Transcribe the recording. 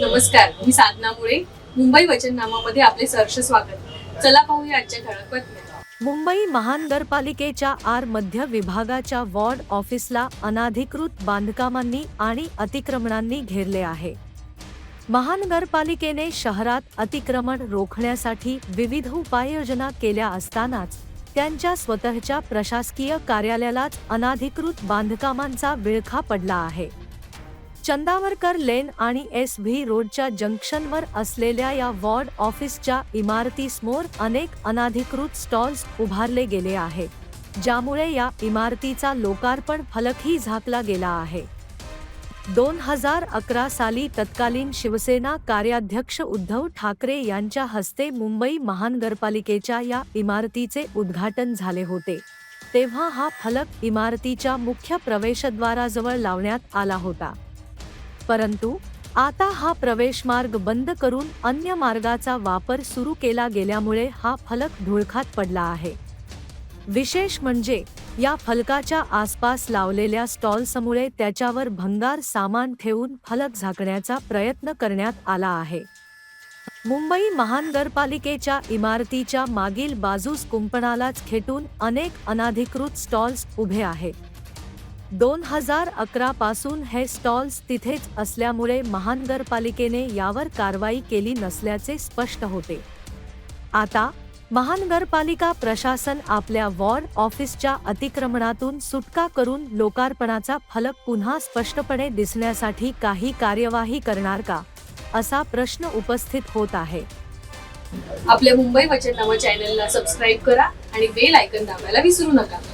नमस्कार मी साधना मुळे. मुंबई वचननामामध्ये आपले सहर्ष स्वागत. चला पाहूया आजच्या ठळक बातम्या. मुंबई महानगरपालिकेच्या आर मध्य विभागाच्या वॉर्ड ऑफिसला अनाधिकृत बांधकामांनी आणि अतिक्रमणांनी घेरले आहे. महानगरपालिकेने शहरात अतिक्रमण रोखण्यासाठी विविध उपाययोजना केल्या असतानाच त्यांच्या स्वतःच्या प्रशासकीय कार्यालयालाच अनाधिकृत बांधकामांचा विळखा पडला आहे. चंदावरकर लेन आणि एस व्ही रोडच्या जंक्शनवर असलेल्या या वॉर्ड ऑफिसच्या इमारतीसमोर अनेक अनाधिकृत स्टॉल्स उभारले गेले आहेत ज्यामुळे या इमारतीचा लोकार्पण फलकही झाकला गेला आहे. दोन हजार अकरा साली तत्कालीन शिवसेना कार्याध्यक्ष उद्धव ठाकरे यांच्या हस्ते मुंबई महानगरपालिकेच्या या इमारतीचे उद्घाटन झाले होते. तेव्हा हा फलक इमारतीच्या मुख्य प्रवेशद्वाराजवळ लावण्यात आला होता. परंतु आता हा प्रवेशमार्ग बंद करून अन्य मार्गाचा वापर सुरू केला गेल्यामुळे हा फलक धुळखात पडला आहे. विशेष म्हणजे या फलकाच्या आसपास लावलेल्या स्टॉल्समुळे त्याच्यावर भंगार सामान ठेवून फलक झाकण्याचा प्रयत्न करण्यात आला आहे. मुंबई महानगरपालिकेच्या इमारतीच्या मागील बाजूस कुंपणालाच खेटून अनेक अनाधिकृत स्टॉल्स उभे आहेत. दोन हजार अकरा पासून हे स्टॉल्स तिथेच असल्यामुळे महानगरपालिकेने यावर कारवाई केली नसल्याचे स्पष्ट होते. आता महानगरपालिका प्रशासन आपल्या वॉर्ड ऑफिसच्या अतिक्रमणातून सुटका करून लोकार्पणाचा फलक पुन्हा स्पष्टपणे दिसण्यासाठी काही कार्यवाही करणार का असा प्रश्न उपस्थित होत आहे. आपल्या मुंबई वचननामा चॅनलला सबस्क्राईब करा आणि बेल आयकन दाबायला विसरू नका.